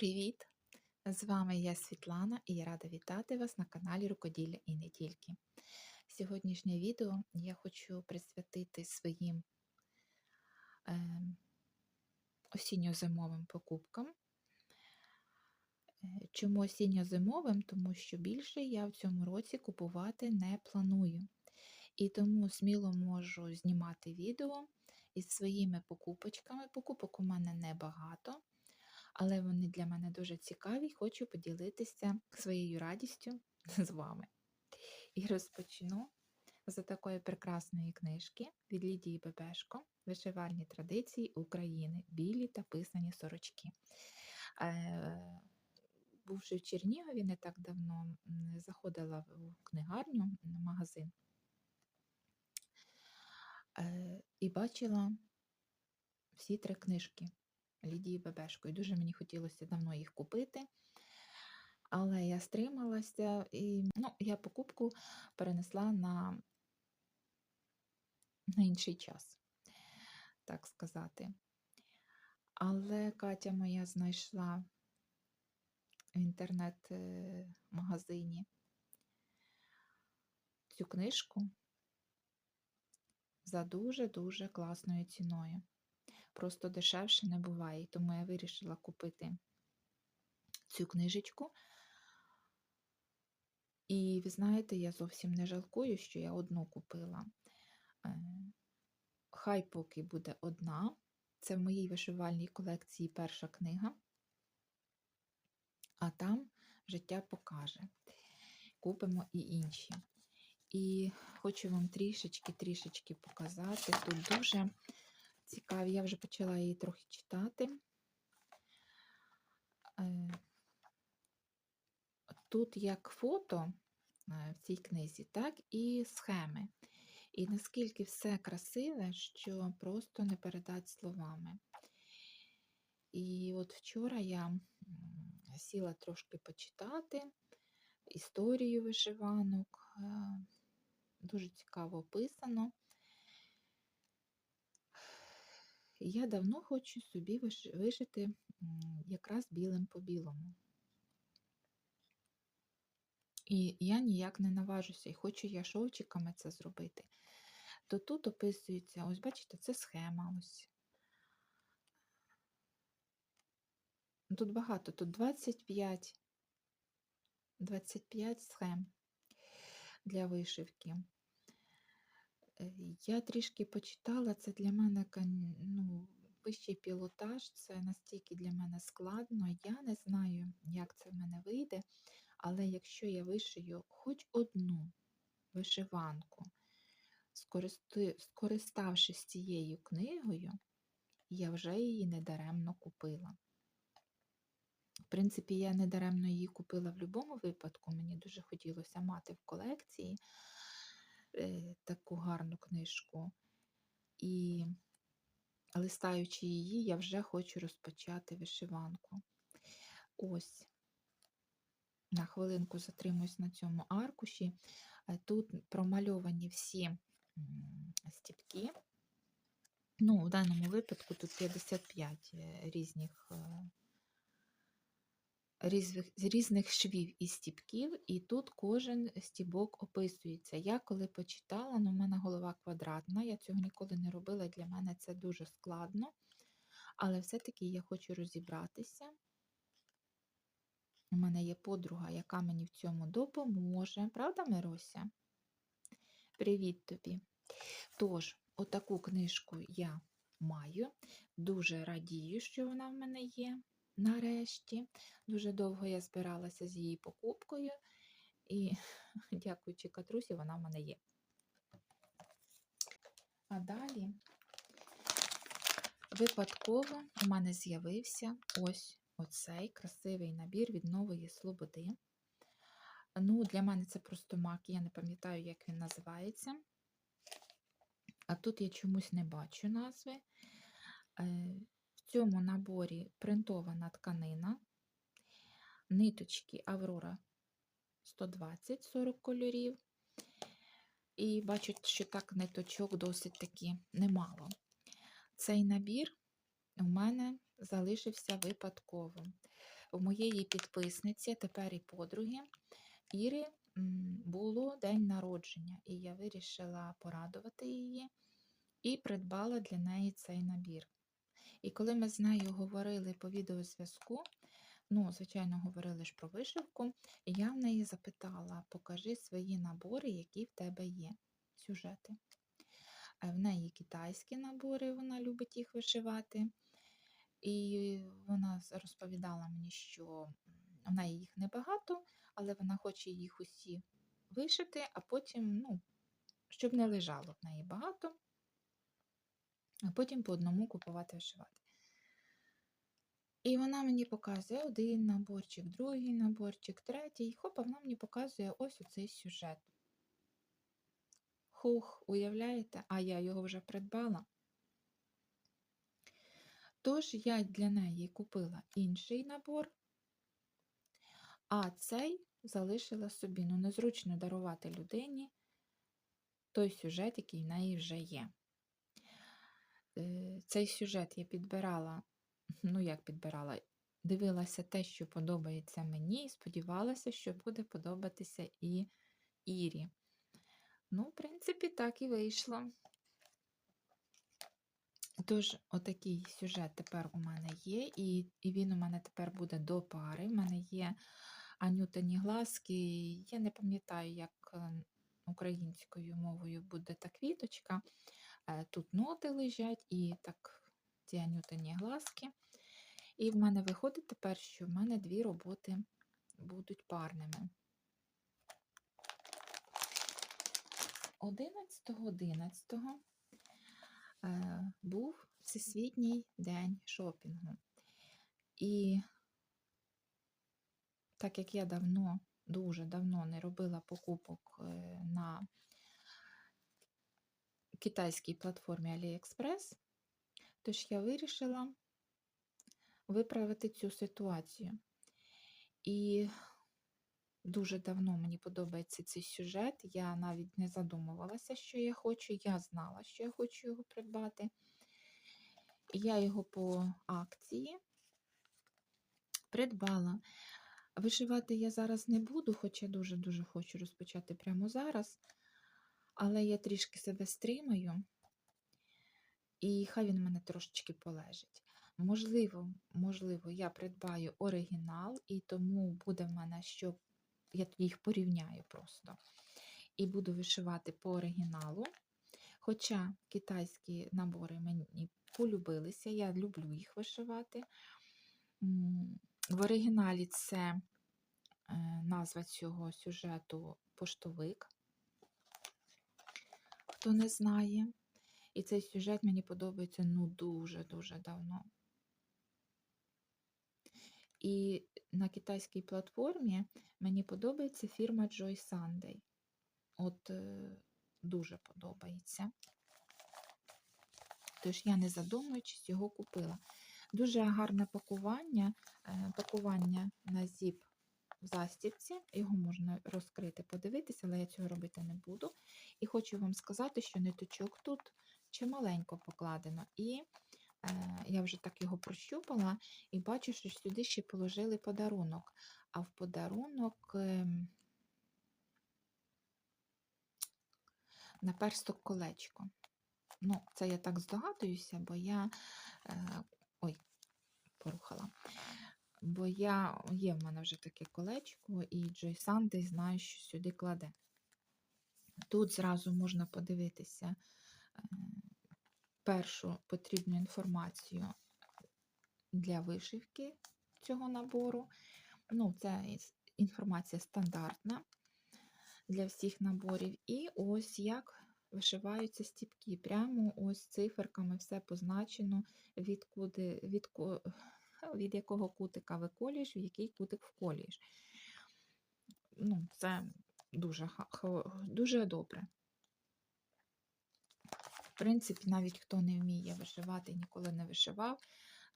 Привіт! З вами я Світлана і я рада вітати вас на каналі Рукоділля і не тільки. Сьогоднішнє відео я хочу присвятити своїм е, осінньо-зимовим покупкам. Е, Чому осінньо-зимовим? Тому що більше я в цьому році купувати не планую. І тому сміло можу знімати відео із своїми покупочками. Покупок у мене небагато але вони для мене дуже цікаві хочу поділитися своєю радістю з вами. І розпочну з такої прекрасної книжки від Лідії Бебешко Вишивальні традиції України, білі та писані сорочки. Е, Бувши в Чернігові не так давно, заходила в книгарню, на магазин е, і бачила всі три книжки. Лідії Бебешко. Дуже мені хотілося давно їх купити. Але я стрималася і ну, я покупку перенесла на, на інший час, так сказати. Але Катя моя знайшла в інтернет-магазині цю книжку за дуже-дуже класною ціною просто дешевше не буває. Тому я вирішила купити цю книжечку. І ви знаєте, я зовсім не жалкую, що я одну купила. Е, хай поки буде одна. Це в моїй вишивальній колекції перша книга, а там життя покаже. Купимо і інші. І хочу вам трішечки-трішечки показати. Тут дуже цікаві. Я вже почала її трохи читати. Е, тут як фото е, в цій книзі, так і схеми. І наскільки все красиве, що просто не передати словами. І от вчора я сіла трошки почитати історію вишиванок, е, дуже цікаво описано. Я давно хочу собі вишити якраз білим по білому. І я ніяк не наважуся, і хочу я шовчиками це зробити. То тут описується, ось, бачите, це схема ось. Тут багато, тут 25, 25 схем для вишивки. Е, я трішки почитала, це для мене ну, вищий пілотаж, це настільки для мене складно. Я не знаю, як це в мене вийде, але якщо я вишию хоч одну вишиванку, скориставшись цією книгою, я вже її недаремно купила. В принципі, я недаремно її купила в будь-якому випадку, мені дуже хотілося мати в колекції. Е, таку гарну книжку. І, листаючи її, я вже хочу розпочати вишиванку. Ось, на хвилинку затримуюсь на цьому аркуші. Е, тут промальовані всі стіпки. Ну, в даному випадку тут 55 е, різних різних, різних швів і стіпків, і тут кожен стібок описується. Я коли почитала, ну, в мене голова квадратна, я цього ніколи не робила, для мене це дуже складно. Але все-таки я хочу розібратися. У мене є подруга, яка мені в цьому допоможе. Правда, Мирося? Привіт тобі! Тож, отаку книжку я маю. Дуже радію, що вона в мене є. Нарешті, дуже довго я збиралася з її покупкою, і, дякуючи катрусі, вона в мене є. А далі випадково у мене з'явився ось оцей красивий набір від Нової Слободи. Ну, Для мене це просто мак, я не пам'ятаю, як він називається. А тут я чомусь не бачу назви. Цьому наборі принтована тканина, ниточки Аврора 120 40 кольорів. І бачу, що так ниточок досить таки немало. Цей набір у мене залишився випадково. У моєї підписниці, тепер і подруги, Іри було день народження, і я вирішила порадувати її і придбала для неї цей набір. І коли ми з нею говорили по відеозв'язку, ну, звичайно, говорили ж про вишивку, я в неї запитала: покажи свої набори, які в тебе є, сюжети. Е, В неї китайські набори, вона любить їх вишивати. І вона розповідала мені, що в неї їх небагато, але вона хоче їх усі вишити, а потім, ну, щоб не лежало в неї багато, а потім по одному купувати вишивати. І вона мені показує один наборчик, другий наборчик, третій. Хоп, а вона мені показує ось оцей сюжет. Хух, уявляєте? А я його вже придбала. Тож я для неї купила інший набор, а цей залишила собі. Ну, незручно дарувати людині той сюжет, який в неї вже є. Е, Цей сюжет я підбирала, ну як підбирала, дивилася те, що подобається мені, і сподівалася, що буде подобатися і Ірі. Ну, в принципі, так і вийшло. Тож, отакий сюжет тепер у мене є, і, і він у мене тепер буде до пари. У мене є анютані глазки. Я не пам'ятаю, як е, українською мовою буде та квіточка. Е, Тут ноти лежать і так ці анютані глазки. І в мене виходить тепер, що в мене дві роботи будуть парними. 11.11 е, був Всесвітній день шопінгу. І так як я давно, дуже давно не робила покупок е, на китайській платформі AliExpress, тож я вирішила виправити цю ситуацію. І дуже давно мені подобається цей сюжет. Я навіть не задумувалася, що я хочу. Я знала, що я хочу його придбати. Я його по акції придбала. Вишивати я зараз не буду, хоча дуже-дуже хочу розпочати прямо зараз. Але я трішки себе стримаю, і хай він в мене трошечки полежить. Можливо, можливо, я придбаю оригінал, і тому буде в мене, що я їх порівняю просто. І буду вишивати по оригіналу. Хоча китайські набори мені полюбилися, я люблю їх вишивати. В оригіналі це е, назва цього сюжету поштовик, хто не знає. І цей сюжет мені подобається ну дуже-дуже давно. І на китайській платформі мені подобається фірма Joy Sunday. От е, дуже подобається. Тож я, не задумуючись, його купила. Дуже гарне пакування, е, пакування на зіп в застібці. Його можна розкрити, подивитися, але я цього робити не буду. І хочу вам сказати, що ниточок тут чималенько покладено. І е, я вже так його прощупала і бачу, що сюди ще положили подарунок. А в подарунок ем, наперсток колечко. Ну, це я так здогадуюся, бо я. Е, ой, порухала. Бо я, є в мене вже таке колечко, і Джой Сандей знаю, що сюди кладе. Тут зразу можна подивитися е, першу потрібну інформацію для вишивки цього набору. Ну, це інформація стандартна для всіх наборів. І ось як вишиваються стіпки. Прямо ось циферками все позначено, від, куди, від, від якого кутика виколюєш, в який кутик вколюєш. Ну, це дуже, дуже добре. В принципі, навіть хто не вміє вишивати, ніколи не вишивав,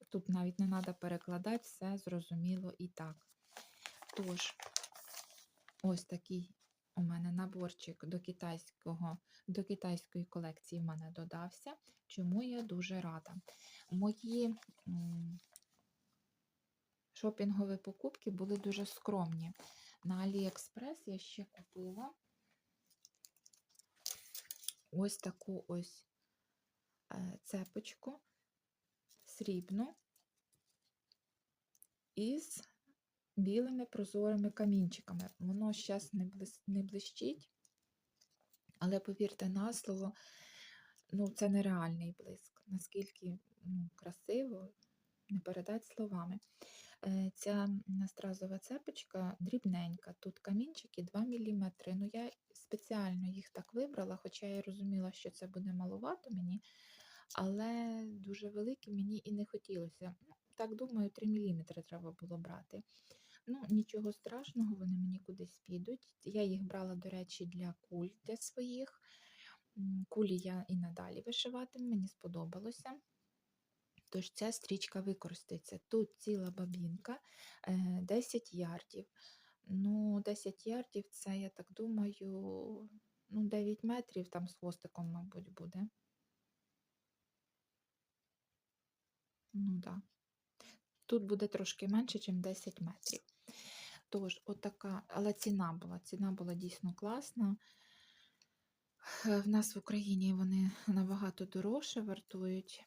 тут навіть не треба перекладати, все зрозуміло і так. Тож, ось такий у мене наборчик до китайського, до китайської колекції в мене додався, чому я дуже рада. Мої шопінгові покупки були дуже скромні. На Аліекспрес я ще купила ось таку ось е, цепочку срібну із білими прозорими камінчиками. Воно зараз не, блищить, але повірте на слово, ну, це нереальний блиск. Наскільки ну, красиво, не передать словами. Ця стразова цепочка дрібненька, тут камінчики 2 мм. Ну, я спеціально їх так вибрала, хоча я розуміла, що це буде маловато мені, але дуже великі мені і не хотілося. Так думаю, 3 мм треба було брати. Ну, нічого страшного, вони мені кудись підуть. Я їх брала, до речі, для куль для своїх. Кулі я і надалі вишиватиму, мені сподобалося. Тож ця стрічка використається. Тут ціла бабінка, е, 10 ярдів. Ну, 10 ярдів це, я так думаю, ну, 9 метрів там з хвостиком, мабуть, буде. Ну, так. Тут буде трошки менше, ніж 10 метрів. Тож, отака, але ціна була. Ціна була дійсно класна. Е, В нас в Україні вони набагато дорожче вартують.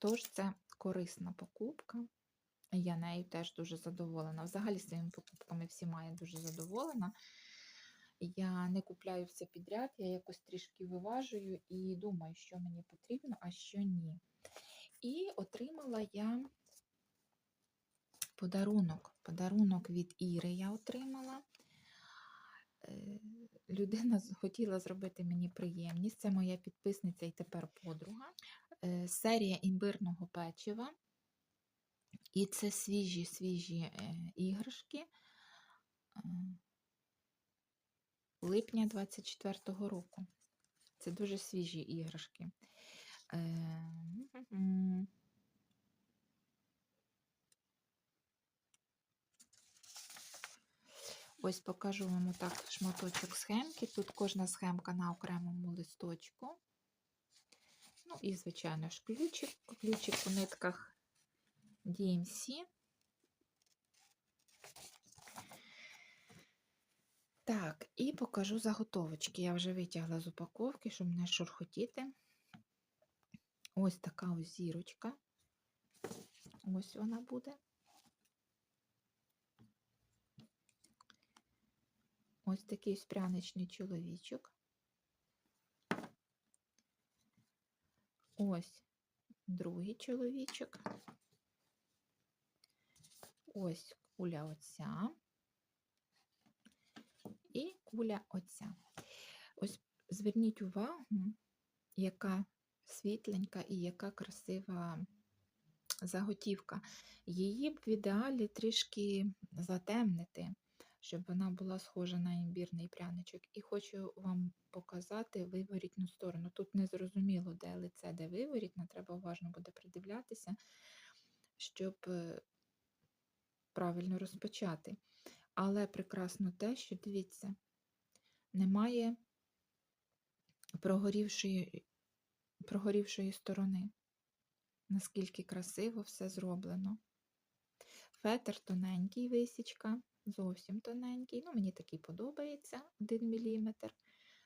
Тож це корисна покупка. Я нею теж дуже задоволена. Взагалі своїми покупками всіма я дуже задоволена. Я не купляю все підряд, я якось трішки виважую і думаю, що мені потрібно, а що ні. І отримала я подарунок. Подарунок від Іри я отримала. Е, Людина хотіла зробити мені приємність. Це моя підписниця і тепер подруга. Е, Серія імбирного печива. І це свіжі свіжі е, іграшки е, липня 24-го року. Це дуже свіжі іграшки. Ось покажу вам так шматочок схемки. Тут кожна схемка на окремому листочку. Ну і, звичайно ж, ключик. Ключик у нитках DMC. Так, і покажу заготовочки. Я вже витягла з упаковки, щоб не шурхотіти. Ось така ось зірочка. Ось вона буде. Ось такий ось пряничний чоловічок. Ось другий чоловічок. Ось куля оця. І куля оця. Ось зверніть увагу, яка світленька і яка красива заготівка. Її б в ідеалі трішки затемнити, щоб вона була схожа на імбірний пряничок. І хочу вам показати виворітну сторону. Тут не зрозуміло, де лице, де виворітна, треба уважно буде придивлятися, щоб е, правильно розпочати. Але прекрасно те, що дивіться, немає прогорівшої, прогорівшої сторони. Наскільки красиво все зроблено. Фетр тоненький, висічка, зовсім тоненький. Ну, мені такий подобається 1 мм,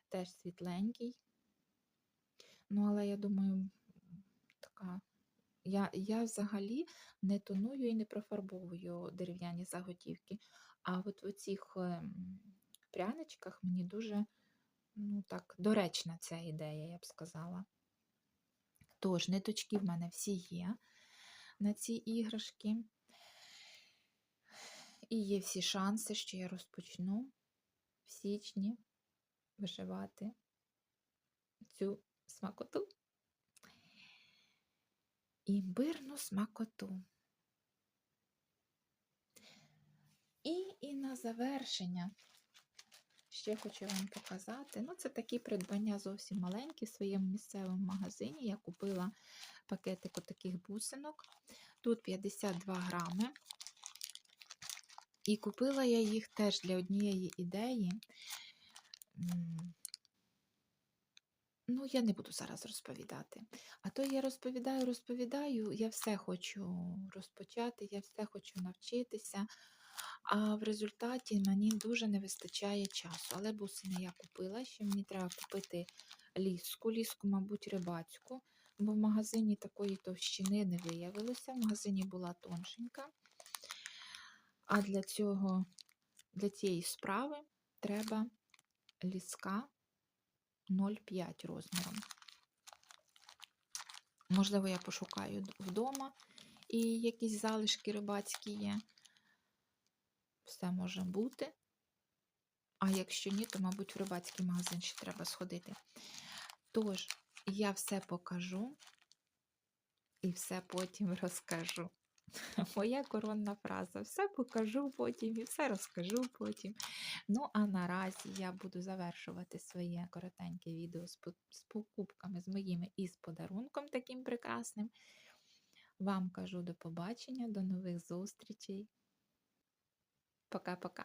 теж світленький. Ну, але я думаю, така. Я, я взагалі не тоную і не профарбовую дерев'яні заготівки. А от в цих пряничках мені дуже ну, так, доречна ця ідея, я б сказала. Тож, ниточки в мене всі є на ці іграшки. І є всі шанси, що я розпочну в січні вишивати цю смакоту. Імбирну смакоту. І, і на завершення ще хочу вам показати. Ну, це такі придбання зовсім маленькі в своєму місцевому магазині. Я купила пакетик таких бусинок. Тут 52 грами. І купила я їх теж для однієї ідеї. Ну, я не буду зараз розповідати. А то я розповідаю, розповідаю, я все хочу розпочати, я все хочу навчитися, а в результаті мені дуже не вистачає часу. Але бусини я купила, ще мені треба купити ліску, ліску, мабуть, рибацьку, бо в магазині такої товщини не виявилося. В магазині була тоншенька. А для цього, для цієї справи треба ліска 0,5 розміром. Можливо, я пошукаю вдома і якісь залишки рибацькі є. Все може бути. А якщо ні, то, мабуть, в рибацький магазин ще треба сходити. Тож, я все покажу і все потім розкажу. Моя коронна фраза. Все покажу потім і все розкажу потім. Ну, а наразі я буду завершувати своє коротеньке відео з, з покупками з моїми і з подарунком таким прекрасним. Вам кажу до побачення, до нових зустрічей. Пока-пока.